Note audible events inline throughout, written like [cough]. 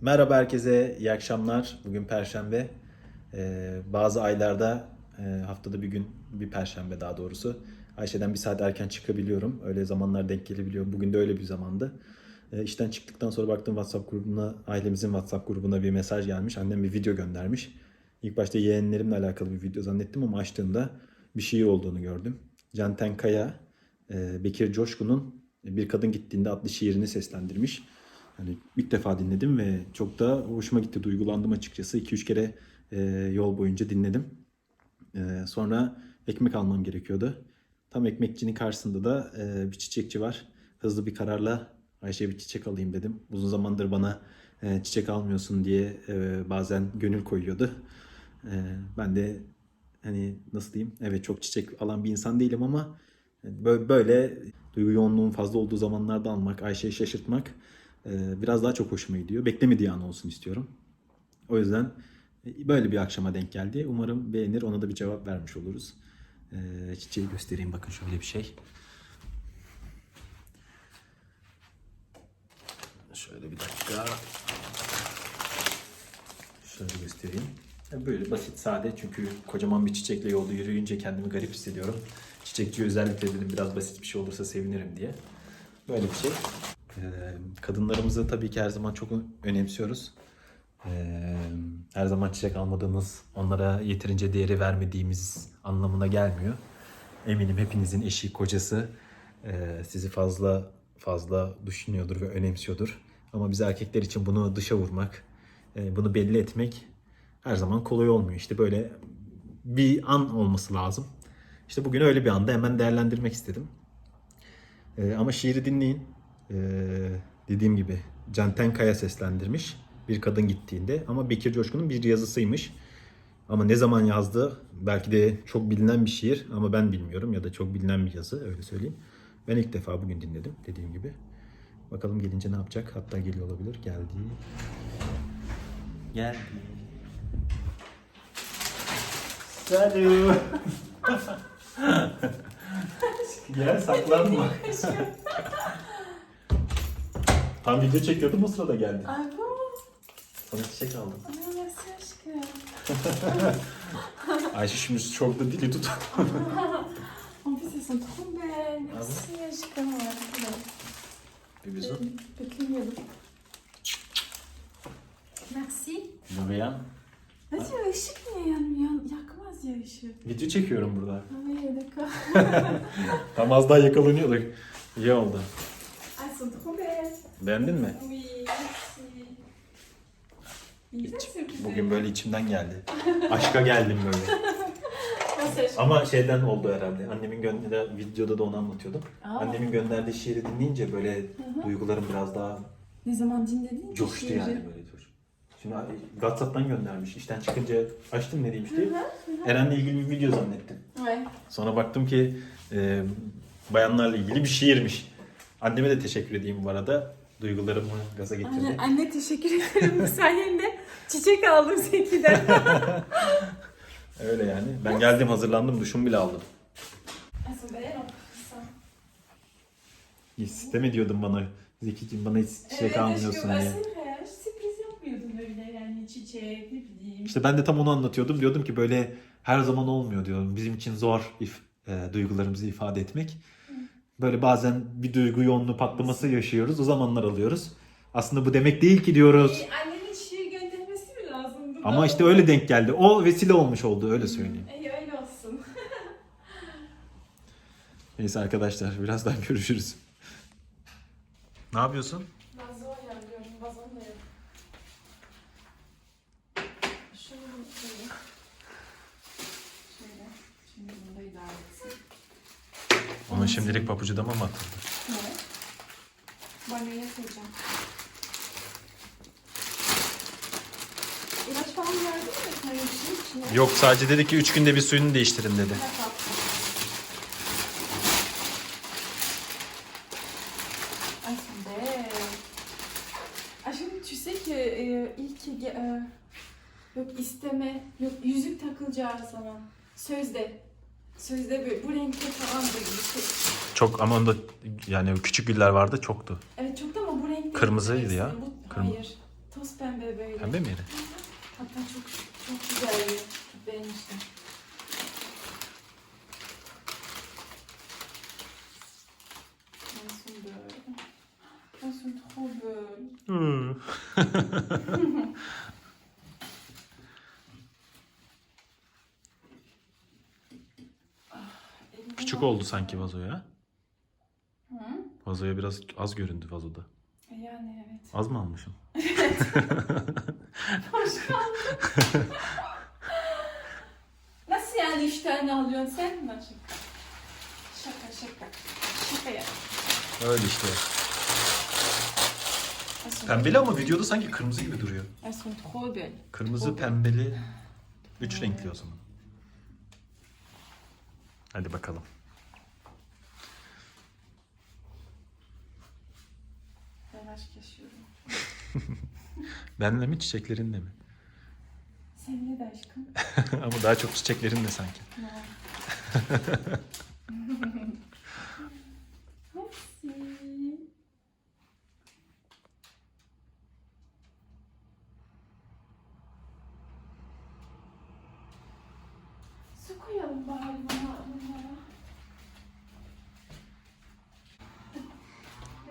Merhaba herkese, iyi akşamlar. Bugün Perşembe. Ee, bazı aylarda e, haftada bir gün, bir Perşembe daha doğrusu. Ayşe'den bir saat erken çıkabiliyorum. Öyle zamanlar denk gelebiliyor. Bugün de öyle bir zamandı. Ee, işten çıktıktan sonra baktım WhatsApp grubuna, ailemizin WhatsApp grubuna bir mesaj gelmiş. Annem bir video göndermiş. İlk başta yeğenlerimle alakalı bir video zannettim ama açtığımda bir şey olduğunu gördüm. Canten Kaya, e, Bekir Coşkun'un Bir Kadın Gittiğinde adlı şiirini seslendirmiş. Hani ilk defa dinledim ve çok da hoşuma gitti, duygulandım açıkçası. 2-3 kere e, yol boyunca dinledim. E, sonra ekmek almam gerekiyordu. Tam ekmekçinin karşısında da e, bir çiçekçi var. Hızlı bir kararla Ayşe'ye bir çiçek alayım dedim. Uzun zamandır bana e, çiçek almıyorsun diye e, bazen gönül koyuyordu. E, ben de hani nasıl diyeyim? Evet çok çiçek alan bir insan değilim ama böyle, böyle duygu yoğunluğun fazla olduğu zamanlarda almak, Ayşe'yi şaşırtmak e, biraz daha çok hoşuma gidiyor. Beklemediği an olsun istiyorum. O yüzden e, böyle bir akşama denk geldi. Umarım beğenir. Ona da bir cevap vermiş oluruz. E, çiçeği göstereyim. Bakın şöyle bir şey. Şöyle bir dakika. Şöyle göstereyim. Böyle basit, sade çünkü kocaman bir çiçekle yolda yürüyünce kendimi garip hissediyorum. Çiçekçi özellikle dedim biraz basit bir şey olursa sevinirim diye. Böyle bir şey. Ee, kadınlarımızı tabii ki her zaman çok önemsiyoruz. Ee, her zaman çiçek almadığımız, onlara yeterince değeri vermediğimiz anlamına gelmiyor. Eminim hepinizin eşi, kocası e, sizi fazla fazla düşünüyordur ve önemsiyordur. Ama biz erkekler için bunu dışa vurmak, e, bunu belli etmek her zaman kolay olmuyor. İşte böyle bir an olması lazım. İşte bugün öyle bir anda hemen değerlendirmek istedim. Ee, ama şiiri dinleyin. Ee, dediğim gibi Canten Kaya seslendirmiş. Bir kadın gittiğinde. Ama Bekir Coşkun'un bir yazısıymış. Ama ne zaman yazdı? Belki de çok bilinen bir şiir ama ben bilmiyorum ya da çok bilinen bir yazı öyle söyleyeyim. Ben ilk defa bugün dinledim dediğim gibi. Bakalım gelince ne yapacak? Hatta geliyor olabilir. Geldi. Geldi. Salut. [laughs] Gel saklanma. Tam video çekiyordum o sırada geldi. Ah bon Sana çiçek aldım. Ah, merci aşkım. Ayşe şimdi çok da dili tut. Sont trop belles. Merci aşkım. Bir bizu. Bakayım. Merci. Bebeğim. Hadi ya ışık niye yanmıyor? Yakmaz ya ışık. Video çekiyorum burada. Oui, d'accord. [laughs] Tam az daha yakalanıyorduk. İyi oldu. Sont trop belles. Beğendin mi? Oui, merci. İyi İç- misin kızım? Bugün böyle içimden geldi. Aşka geldim böyle. Ama şeyden oldu herhalde. Annemin gönderdiği videoda da onu anlatıyordum. Aa, Annemin gönderdiği şiiri dinleyince böyle duygularım biraz daha Ne zaman dinledin coştu şiiri? yani böyle dur. Şimdi WhatsApp'tan göndermiş. İşten çıkınca açtım ne demiş diye. Eren'le ilgili bir video zannettim. Ouais. Sonra baktım ki e, bayanlarla ilgili bir şiirmiş. Anneme de teşekkür edeyim bu arada. Duygularımı gaza getirdi. Anne, anne teşekkür ederim bu sayende. Çiçek aldım Zeki'den. [laughs] Öyle yani. Ben geldim hazırlandım duşumu bile aldım. Hein. İstem ediyordun bana. Zekiciğim bana hiç çiçek almıyorsun diye. hiç sürpriz yapmıyordum öyle yani çiçek ne bileyim. İşte ben de tam onu anlatıyordum. Diyordum ki böyle her zaman olmuyor diyorum. Bizim için zor if, e, duygularımızı ifade etmek. Böyle bazen bir duygu yoğunluğu patlaması yaşıyoruz. O zamanlar alıyoruz. Aslında bu demek değil ki diyoruz. Ee, annenin şiir göndermesi mi lazımdı? Ama işte öyle denk geldi. O vesile olmuş oldu öyle söyleyeyim. İyi öyle olsun. [laughs] Neyse arkadaşlar birazdan görüşürüz. Ne yapıyorsun? Vazo ayarlıyorum, vazon da yok. Şunu şöyle. Şöyle. Şimdi bunu da idare etsin. Onun şimdilik papucu dama mı atıldı? Evet. Banyoya koyacağım. İlaç falan verdin mi? Kaymışın içine. Yok sadece dedi ki 3 günde bir suyunu değiştirin dedi. Ne tatlı. Sen de. Aşkım tu sais que e, ilk e, yok isteme, yok yüzük takılacağı zaman sözde. Sözde böyle bu renkte falan böyle işte. Çok ama onda yani küçük güller vardı çoktu. Evet çok da ama bu renkte. Kırmızıydı ya. Bu, Kırmızı. Hayır. Toz pembe böyle. Pembe mi yeri? Hatta çok çok güzeldi. Çok beğenmiştim. Belles. Elles sont trop belles. [laughs] Elime Küçük oldu sanki vazoya. Hı? Vazoya biraz az göründü vazoda. Yani evet. Az mı almışım? Hoş [laughs] geldin. Nasıl yani üç tane alıyorsun sen mi açık? Şaka şaka. Şaka ya. Öyle işte. Pembeli ama videoda sanki kırmızı gibi duruyor. Elles sont trop belles. Kırmızı, pembeli, üç renkli o zaman. Hadi bakalım. Aşk yaşıyorum. [laughs] Benle mi çiçeklerinle mi? Seninle de aşkım. [laughs] ama daha çok çiçeklerinle sanki. [laughs] Merci. Su koyalım bari bana bunlara.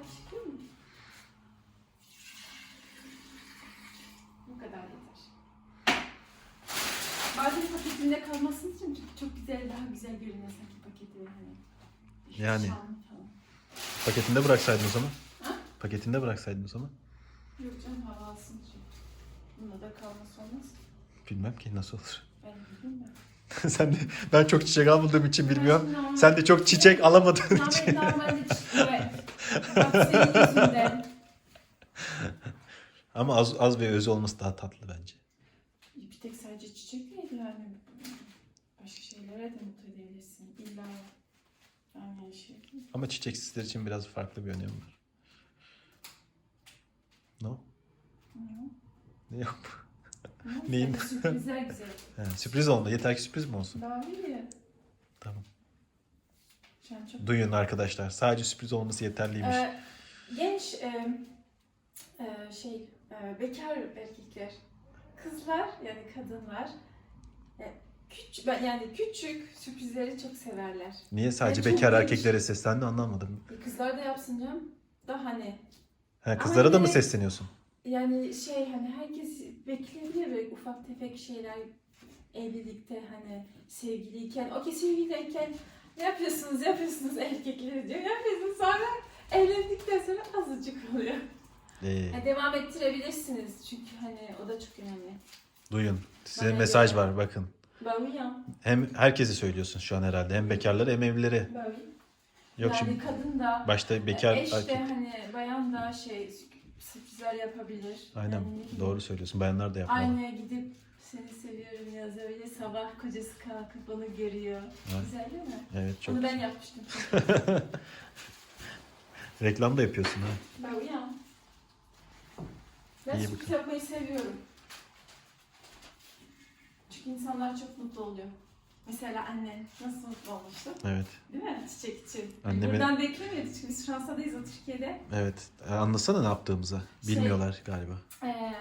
Aşkım. Bu kadar yeter. Bazen paketinde kalmasın için güzel, daha güzel görünüyor sanki paketi. Hani. Yani. Şam falan. Paketinde bıraksaydın o zaman. Ha? Paketinde bıraksaydın o zaman. Yok canım hava alsın çünkü. Bunda da kalması olmaz. Bilmem ki nasıl olur. [laughs] Ben bilmiyorum. Sen de ben çok çiçek almadığım için bilmiyorum. Normal- Sen de çok çiçek alamadığın için. Normal, normalde çıkıyor. [laughs] Bak senin yüzünden. Ama az az ve öz olması daha tatlı bence. Bir tek sadece çiçek değil yani. Şeylere de mutlu edebilirsin. İlla aynı şey değil. Ama çiçeksizler için biraz farklı bir önemi var. No? Hı. Ne yok? Ama Neyin? Sürprizler güzel. He, sürpriz olma. Yeter ki sürpriz mi olsun? Daha iyi. Tamam. Çok Duyun arkadaşlar. Sadece sürpriz olması yeterliymiş. Ee, genç e, e, şey e, bekar erkekler, kızlar yani kadınlar küçük yani küçük sürprizleri çok severler. Niye sadece çok bekar erkeklere seslendi anlamadım. E, kızlar da yapsın canım. Da hani Ha, kızlara da mı yine- sesleniyorsun? yani şey hani herkes bekleyebilir böyle ufak tefek şeyler evlilikte hani sevgiliyken okey sevgiliyken ne yapıyorsunuz yapıyorsunuz erkekleri diyor yapıyorsunuz sonra evlendikten sonra azıcık oluyor. Ee, Yani devam ettirebilirsiniz çünkü hani o da çok önemli. duyun. Size Bana mesaj göre. var bakın. Bavi ya. Hem herkesi söylüyorsun şu an herhalde. Hem bekarları hem evlileri. Bavi. Yok yani şimdi kadın da başta bekar eş de erkek. hani bayan da şey sürprizler yapabilir. Aynen Yani doğru söylüyorsun. Bayanlar da yapmalı. Aynaya gidip seni seviyorum yazabilir. Sabah kocası kalkıp onu görüyor. Evet. Güzel değil mi? Evet çok Onu ben yapmıştım. [laughs] Reklam da yapıyorsun ha. Bavi ya. Ben İyi sürpriz yapmayı seviyorum. İnsanlar çok mutlu oluyor. Mesela annen nasıl mutlu olmuştu? Evet. Değil mi? Çiçek için. Annemin- Buradan beklemiyorduk çünkü biz Fransa'dayız o Türkiye'de. Evet. E, Anlasana ne yaptığımızı. Şey- Bilmiyorlar galiba. Ee,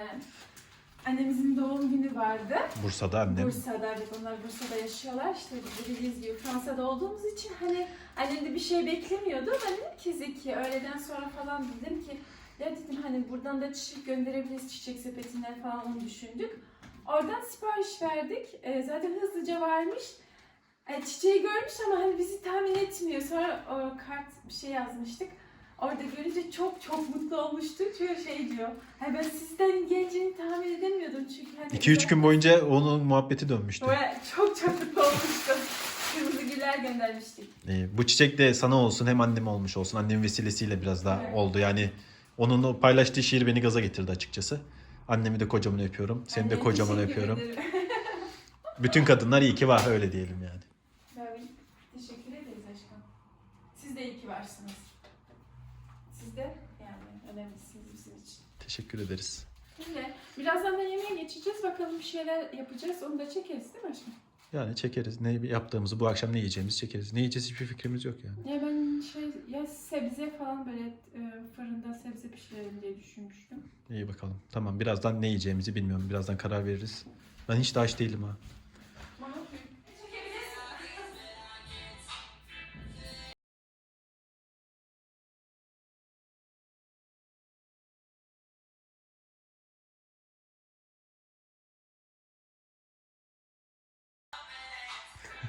annemizin doğum günü vardı. Bursa'da annem. Bursa'da, evet onlar Bursa'da yaşıyorlar. İşte biz de dediğiniz gibi Fransa'da olduğumuz için hani annem de bir şey beklemiyordu. Ben dedim ki Zeki öğleden sonra falan dedim ki ya dedim hani buradan da çiçek gönderebiliriz çiçek sepetinden falan onu düşündük. Oradan sipariş verdik. Ee, zaten hızlıca varmış. Ee, çiçeği görmüş ama hani bizi tahmin etmiyor. Sonra o kart bir şey yazmıştık. Orada görünce çok çok mutlu olmuştu. Çünkü şey diyor. Hani ben sizden geleceğini tahmin edemiyordum çünkü. Hani 2-3 gün boyunca onun muhabbeti dönmüştü. Böyle çok çok mutlu olmuştum. [laughs] Kırmızı güller göndermiştik. Ee, bu çiçek de sana olsun hem anneme olmuş olsun. Annemin vesilesiyle biraz daha Evet. oldu. Yani onun o paylaştığı şiir beni gaza getirdi açıkçası. Annemi de kocaman öpüyorum. Seni de kocaman öpüyorum. [laughs] Bütün kadınlar iyi ki var öyle diyelim yani. Tabii. Teşekkür ederiz aşkım. Siz de iyi ki varsınız. Siz de yani önemlisiniz bizim için. Teşekkür ederiz. Şimdi birazdan da yemeğe geçeceğiz. Bakalım bir şeyler yapacağız. Onu da çekeriz değil mi aşkım? Yani çekeriz. Ne yaptığımızı, bu akşam ne yiyeceğimizi çekeriz. Ne yiyeceğiz hiçbir fikrimiz yok yani. Ya ben şey ya sebze falan böyle e, fırında sebze pişirelim diye düşünmüştüm. İyi bakalım. Tamam birazdan ne yiyeceğimizi bilmiyorum. Birazdan karar veririz. Ben hiç de aç değilim ha.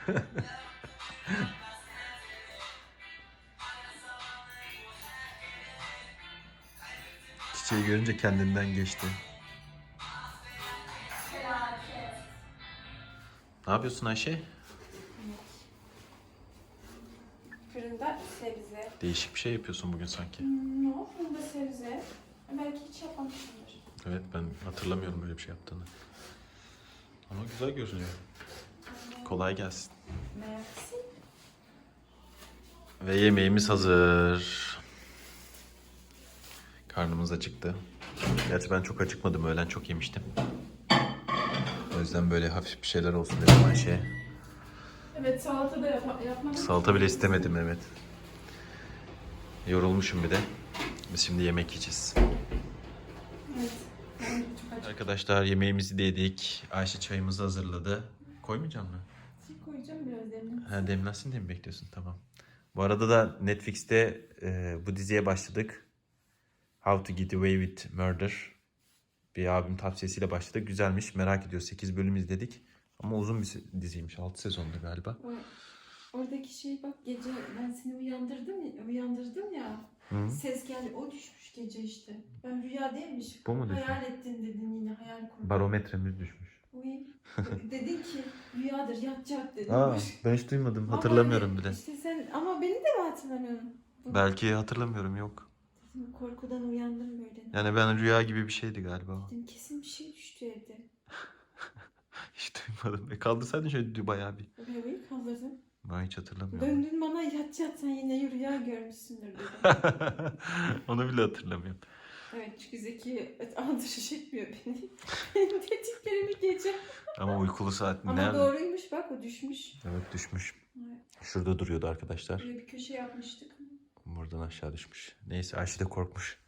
[laughs] Çiçeği görünce kendinden geçti. Ne yapıyorsun Ayşe? Fırında sebze. Değişik bir şey yapıyorsun bugün sanki. Hmm, No, fırında sebze. Belki hiç yapmamışımdır. Evet ben hatırlamıyorum böyle bir şey yaptığını. Ama güzel görünüyor. Kolay gelsin. Merci. Ve yemeğimiz hazır. Karnımız acıktı. Gerçi ben çok acıkmadım. Öğlen çok yemiştim. O yüzden böyle hafif bir şeyler olsun dedim Ayşe. Evet salata da yap yapmak Salata bile istemedim evet. Yorulmuşum bir de. Biz şimdi yemek yiyeceğiz. Evet. Arkadaşlar yemeğimizi de yedik. Ayşe çayımızı hazırladı. Koymayacağım mı? Şey koyacağım biraz demle. Ha demlensin diye mi bekliyorsun? Tamam. Bu arada da Netflix'te e, bu diziye başladık. How to Get Away with Murder. Bir abim tavsiyesiyle başladık. Güzelmiş. Merak ediyoruz. 8 bölüm izledik. Ama uzun bir diziymiş. 6 sezonda galiba. O- Oradaki şey bak gece ben seni uyandırdım ya, uyandırdım ya. Hı? Ses geldi. O düşmüş gece işte. Ben rüya değilmiş. Bu mu düşmüş? Hayal ettin dedin yine hayal kurdun. Barometremiz düşmüş. Uy. [laughs] dedin ki rüyadır yatacak dedin. Aa, ben hiç duymadım. Ama Hatırlamıyorum hani bile. İşte sen ama beni de mi hatırlamıyorsun? Belki hatırlamıyorum. Yok. Dedim, korkudan uyandım böyle. Yani ben rüya gibi bir şeydi galiba. Dedim kesin bir şey düştü evde. [laughs] Hiç duymadım. E kaldırsaydın şöyle bayağı bir. Rüyayı kaldırdım. Ben hiç hatırlamıyorum. Döndün bana yat yat sen yine rüya görmüşsündür dedim. [laughs] Onu bile hatırlamıyorum. Evet çünkü Zeki andışı çekmiyor beni. [laughs] Benim dediklerimi gece. Ama uykulu saat Ama nerede? doğruymuş bak o düşmüş. Evet düşmüş. Evet, Şurada duruyordu arkadaşlar. Böyle bir köşe yapmıştık. Buradan aşağı düşmüş. Neyse Ayşe de korkmuş.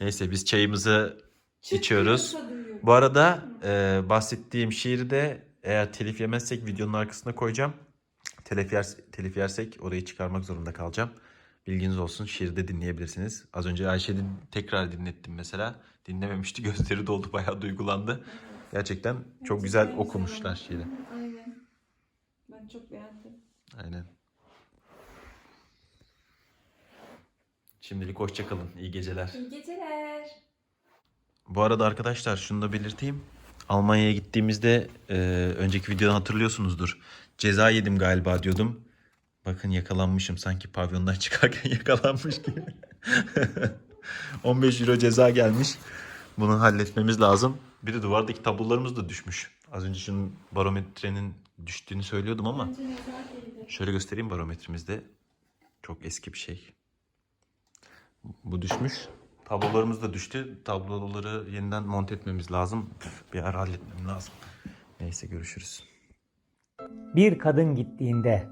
Neyse biz çayımızı Çıt İçiyoruz. Bu arada e, bahsettiğim şiiri de eğer telif yemezsek videonun arkasına koyacağım. Telif, yer, telif yersek orayı çıkarmak zorunda kalacağım. Bilginiz olsun şiiri de dinleyebilirsiniz. Az önce Ayşe'nin tekrar dinlettim mesela. Dinlememişti [laughs] gözleri doldu bayağı duygulandı. Gerçekten çok güzel okumuşlar şiiri. Aynen. Ben çok beğendim. Aynen. Şimdilik hoşçakalın. İyi geceler. İyi geceler. Bu arada arkadaşlar şunu da belirteyim. Almanya'ya gittiğimizde e, önceki videodan hatırlıyorsunuzdur. Ceza yedim galiba diyordum. Bakın yakalanmışım sanki pavyondan [laughs] çıkarken yakalanmış gibi. [laughs] 15 euro ceza gelmiş. Bunu halletmemiz lazım. Bir de duvardaki tablolarımız da düşmüş. Az önce şunun barometrenin düştüğünü söylüyordum ama şöyle göstereyim barometremizde. Çok eski bir şey. Bu düşmüş. Tablolarımız da düştü. Tabloları yeniden monte etmemiz lazım. Bir ara halletmem lazım. Neyse görüşürüz. Bir kadın gittiğinde,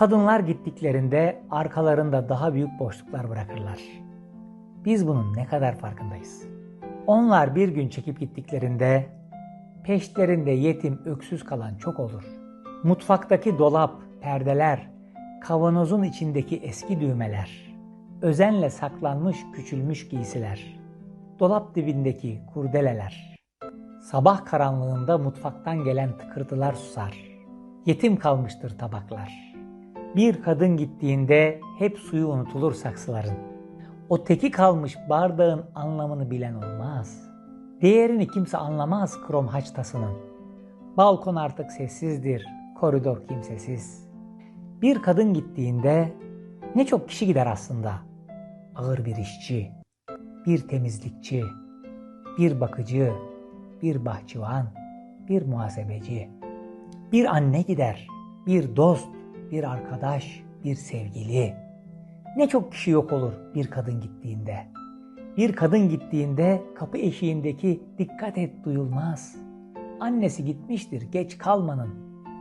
kadınlar gittiklerinde arkalarında daha büyük boşluklar bırakırlar. Biz bunun ne kadar farkındayız? Onlar bir gün çekip gittiklerinde peşlerinde yetim öksüz kalan çok olur. Mutfaktaki dolap, perdeler, kavanozun içindeki eski düğmeler, özenle saklanmış küçülmüş giysiler, dolap dibindeki kurdeleler, Sabah karanlığında mutfaktan gelen tıkırtılar susar. Yetim kalmıştır tabaklar. Bir kadın gittiğinde hep suyu unutulur saksıların. O teki kalmış bardağın anlamını bilen olmaz. Değerini kimse anlamaz krom haçtasının. Balkon artık sessizdir, koridor kimsesiz. Bir kadın gittiğinde ne çok kişi gider aslında. Ağır bir işçi, bir temizlikçi, bir bakıcı, bir bahçıvan, bir muhasebeci. Bir anne gider, bir dost, bir arkadaş, bir sevgili. Ne çok kişi yok olur bir kadın gittiğinde. Bir kadın gittiğinde kapı eşiğindeki dikkat et duyulmaz. annesi gitmiştir geç kalmanın.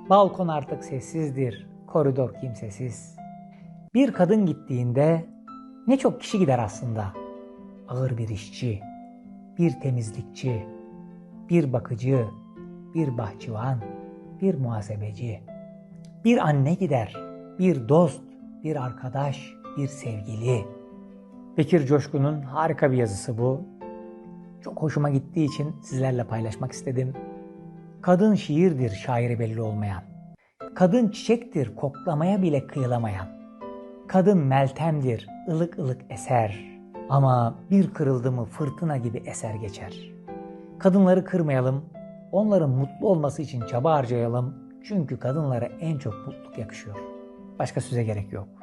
Balkon artık sessizdir, koridor kimsesiz. Bir kadın gittiğinde ne çok kişi gider aslında. Ağır bir işçi, bir temizlikçi, bir bakıcı, bir bahçıvan, bir muhasebeci. Bir anne gider, bir dost, bir arkadaş, bir sevgili. Bekir Coşkun'un harika bir yazısı bu. Çok hoşuma gittiği için sizlerle paylaşmak istedim. Kadın şiirdir şairi belli olmayan. Kadın çiçektir koklamaya bile kıyılamayan. Kadın meltemdir ılık ılık eser. Ama bir kırıldı mı fırtına gibi eser geçer. Kadınları kırmayalım, onların mutlu olması için çaba harcayalım. Çünkü kadınlara en çok mutluluk yakışıyor. Başka söze gerek yok.